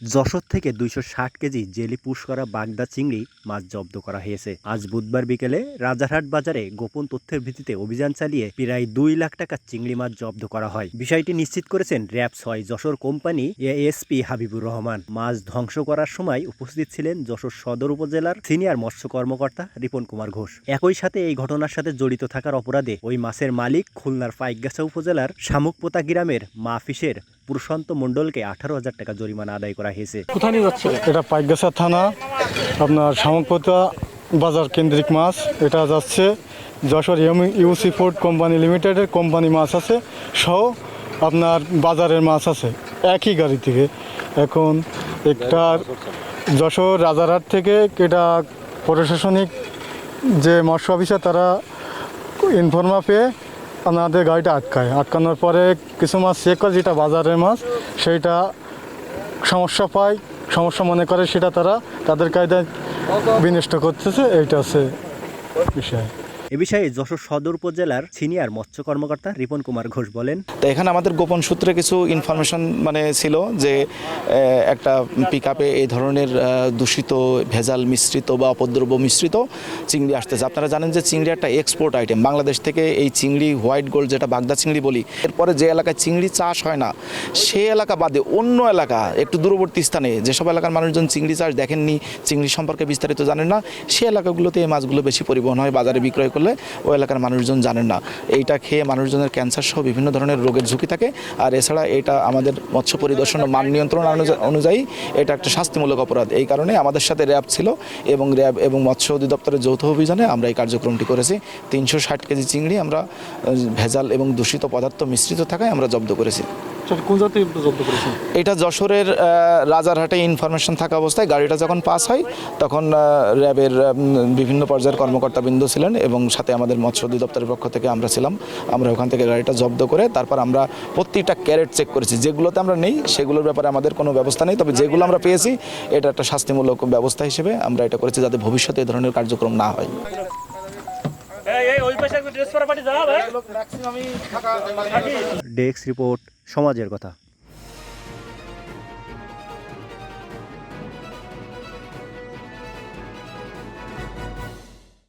যশোর থেকে দুইশো ষাট কেজি জেলি পুশ করা বাগদা চিংড়ি মাছ জব্দ করা হয়েছে। আজ বুধবার বিকেলে রাজারহাট বাজারে গোপন তথ্যের ভিত্তিতে অভিযান চালিয়ে প্রায় দুই লাখ টাকার চিংড়ি মাছ জব্দ করা হয়। বিষয়টি নিশ্চিত করেছেন র্যাব ছয় যশোর কোম্পানি এএসপি হাবিবুর রহমান। মাছ ধ্বংস করার সময় উপস্থিত ছিলেন যশোর সদর উপজেলার সিনিয়র মৎস্য কর্মকর্তা রিপন কুমার ঘোষ। একই সাথে এই ঘটনার সাথে জড়িত থাকার অপরাধে ওই মাছের মালিক খুলনার পাইকগাছা উপজেলার শামুকপোতা গ্রামের মাফিসের প্রশান্ত মণ্ডলকে আঠারো হাজার টাকা জরিমানা আদায় করা হয়েছে। কোথায় নিয়ে যাচ্ছিল এটা পাইকগাছা থানা আপনার শামুকপোতা বাজার কেন্দ্রিক মাছ। এটা যাচ্ছে যশোর ইউসি ফুড কোম্পানি লিমিটেডের কোম্পানি মাছ আছে সহ আপনার বাজারের মাছ আছে একই গাড়ি থেকে। এখন একটা যশোর রাজারহাট থেকে এটা প্রশাসনিক যে মৎস্য অফিসার তারা ইনফর্মা পেয়ে আমাদের গাড়িটা আটকায়। আটকানোর পরে কিছু মাছ চেক করে, যেটা বাজারের মাছ, সেইটা সমস্যা পায়। সমস্যা মনে করে, সেটা তারা তাদের কায়দায় বিনষ্ট করতেছে। এইটা আছে বিষয়। এ বিষয়ে যশোর সদর উপজেলার সিনিয়র মৎস্য কর্মকর্তা রিপন কুমার ঘোষ বলেন। তো এখানে আমাদের গোপন সূত্রে কিছু ইনফরমেশন মানে ছিল যে একটা পিক আপে এই ধরনের দূষিত, ভেজাল মিশ্রিত বা অপদ্রব্য মিশ্রিত চিংড়ি আসতেছে। আপনারা জানেন যে চিংড়ি একটা এক্সপোর্ট আইটেম বাংলাদেশ থেকে এই চিংড়ি হোয়াইট গোল্ড যেটা বাগদা চিংড়ি বলি, এরপরে যে এলাকায় চিংড়ি চাষ হয় না, সে এলাকা বাদে অন্য এলাকা, একটু দূরবর্তী স্থানে, যেসব এলাকার মানুষজন চিংড়ি চাষ দেখেননি, চিংড়ি সম্পর্কে বিস্তারিত জানেন না, সে এলাকাগুলোতে এই মাছগুলো বেশি পরিবহন হয়, বাজারে বিক্রয় করলে ওই এলাকার মানুষজন জানেন না। এইটা খেয়ে মানুষজনের ক্যান্সার সহ বিভিন্ন ধরনের রোগের ঝুঁকি থাকে। আর এছাড়া এটা আমাদের মৎস্য পরিদর্শন ও মান নিয়ন্ত্রণ অনুযা- অনুযায়ী এটা একটা শাস্তিমূলক অপরাধ। এই কারণে আমাদের সাথে র্যাব ছিল এবং র্যাব এবং মৎস্য অধিদপ্তরের যৌথ অভিযানে আমরা এই কার্যক্রমটি করেছি। তিনশো ষাট কেজি চিংড়ি আমরা ভেজাল এবং দূষিত পদার্থ মিশ্রিত থাকায় আমরা জব্দ করেছি। এটা যশোরের রাজারহাটে ইনফরমেশন থাকা অবস্থায় গাড়িটা যখন পাস হয়, তখন র্যাবের বিভিন্ন পর্যায়ের কর্মকর্তাবৃন্দ ছিলেন এবং সাথে আমাদের মৎস্য অধিদপ্তরের পক্ষ থেকে আমরা ছিলাম। আমরা ওখান থেকে গাড়িটা জব্দ করে তারপর আমরা প্রত্যেকটা ক্যারেট চেক করেছি। যেগুলোতে আমরা নেই, সেগুলোর ব্যাপারে আমাদের কোনো ব্যবস্থা নেই। তবে যেগুলো আমরা পেয়েছি, এটা একটা শাস্তিমূলক ব্যবস্থা হিসেবে আমরা এটা করেছি যাতে ভবিষ্যতে এই ধরনের কার্যক্রম না হয়। ডেস্ক রিপোর্ট সমাজের কথা।